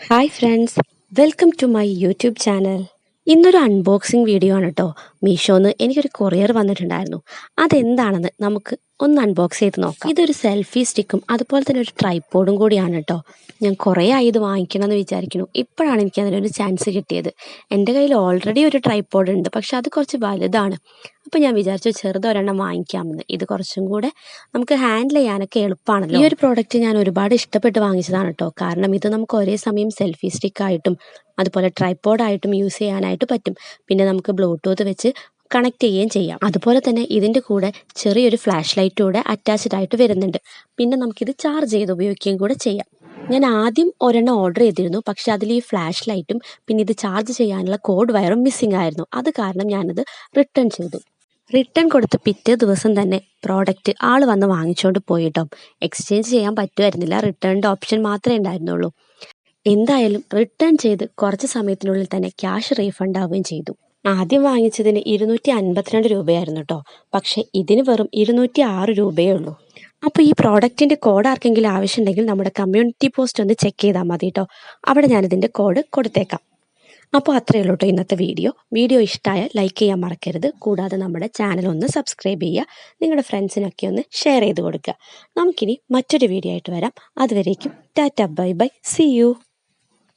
Hi friends welcome to my YouTube channel ഇന്നൊരു unboxing video ആണ് കേട്ടോ മീഷോന്ന് എനിക്കൊരു കൊറിയർ വന്നിട്ടുണ്ടായിരുന്നു. അതെന്താണെന്ന് നമുക്ക് ഒന്ന് അൺബോക്സ് ചെയ്ത് നോക്കാം. ഇതൊരു സെൽഫി സ്റ്റിക്കും അതുപോലെ തന്നെ ഒരു ട്രൈപ്പോഡും കൂടിയാണ് കേട്ടോ ഞാൻ കുറേ ആയി ഇത് വാങ്ങിക്കണം എന്ന് വിചാരിക്കുന്നു. ഇപ്പോഴാണ് എനിക്ക് അതിനൊരു ചാൻസ് കിട്ടിയത്. എന്റെ കയ്യിൽ ഓൾറെഡി ഒരു ട്രൈപ്പോഡ് ഉണ്ട്. പക്ഷെ അത് കുറച്ച് വലുതാണ്. അപ്പോൾ ഞാൻ വിചാരിച്ചു ചെറുതൊരെണ്ണം വാങ്ങിക്കാമെന്ന്. ഇത് കുറച്ചും കൂടെ നമുക്ക് ഹാൻഡിൽ ചെയ്യാനൊക്കെ എളുപ്പമാണല്ലോ ഈ ഒരു പ്രോഡക്റ്റ് ഞാൻ ഒരുപാട് ഇഷ്ടപ്പെട്ട് വാങ്ങിച്ചതാണ് കേട്ടോ കാരണം ഇത് നമുക്ക് ഒരേ സമയം സെൽഫി സ്റ്റിക്കായിട്ടും അതുപോലെ ട്രൈപ്പോഡായിട്ടും യൂസ് ചെയ്യാനായിട്ട് പറ്റും. പിന്നെ നമുക്ക് ബ്ലൂടൂത്ത് വെച്ച് കണക്ട് ചെയ്യുകയും ചെയ്യാം. അതുപോലെ തന്നെ ഇതിന്റെ കൂടെ ചെറിയൊരു ഫ്ലാഷ് ലൈറ്റ് കൂടെ അറ്റാച്ച്ഡ് ആയിട്ട് വരുന്നുണ്ട്. പിന്നെ നമുക്കിത് ചാർജ് ചെയ്ത് ഉപയോഗിക്കുകയും കൂടെ ചെയ്യാം. ഞാൻ ആദ്യം ഒരെണ്ണം ഓർഡർ ചെയ്തിരുന്നു. പക്ഷെ അതിൽ ഈ ഫ്ലാഷ് ലൈറ്റും പിന്നെ ഇത് ചാർജ് ചെയ്യാനുള്ള കോഡ് വയറും മിസ്സിംഗ് ആയിരുന്നു. അത് കാരണം ഞാനത് റിട്ടേൺ ചെയ്തു. റിട്ടേൺ കൊടുത്ത പിറ്റേ ദിവസം തന്നെ പ്രോഡക്റ്റ് ആൾ വന്ന് വാങ്ങിച്ചുകൊണ്ട് പോയിട്ടോ. എക്സ്ചേഞ്ച് ചെയ്യാൻ പറ്റുമായിരുന്നില്ല. റിട്ടേണിന്റെ ഓപ്ഷൻ മാത്രമേ ഉണ്ടായിരുന്നുള്ളൂ. എന്തായാലും റിട്ടേൺ ചെയ്ത് കുറച്ച് സമയത്തിനുള്ളിൽ തന്നെ ക്യാഷ് റീഫണ്ട് ആവുകയും ചെയ്തു. ആദ്യം വാങ്ങിച്ചതിന് ഇരുന്നൂറ്റി അൻപത്തിരണ്ട് രൂപയായിരുന്നു കേട്ടോ പക്ഷേ ഇതിന് വെറും ഇരുന്നൂറ്റി ആറ് രൂപയേ ഉള്ളൂ. അപ്പോൾ ഈ പ്രോഡക്റ്റിന്റെ കോഡ് ആർക്കെങ്കിലും ആവശ്യമുണ്ടെങ്കിൽ നമ്മുടെ കമ്മ്യൂണിറ്റി പോസ്റ്റ് ഒന്ന് ചെക്ക് ചെയ്താൽ മതി കേട്ടോ അവിടെ ഞാനിതിന്റെ കോഡ് കൊടുത്തേക്കാം. അപ്പോൾ അത്രയേ ഉള്ളൂ കേട്ടോ ഇന്നത്തെ വീഡിയോ. വീഡിയോ ഇഷ്ടമായ ലൈക്ക് ചെയ്യാൻ മറക്കരുത്. കൂടാതെ നമ്മുടെ ചാനൽ ഒന്ന് സബ്സ്ക്രൈബ് ചെയ്യുക. നിങ്ങളുടെ ഫ്രണ്ട്സിനൊക്കെ ഒന്ന് ഷെയർ ചെയ്ത് കൊടുക്കുക. നമുക്കിനി മറ്റൊരു വീഡിയോ ആയിട്ട് വരാം. അതുവരേക്കും tata bye bye. See you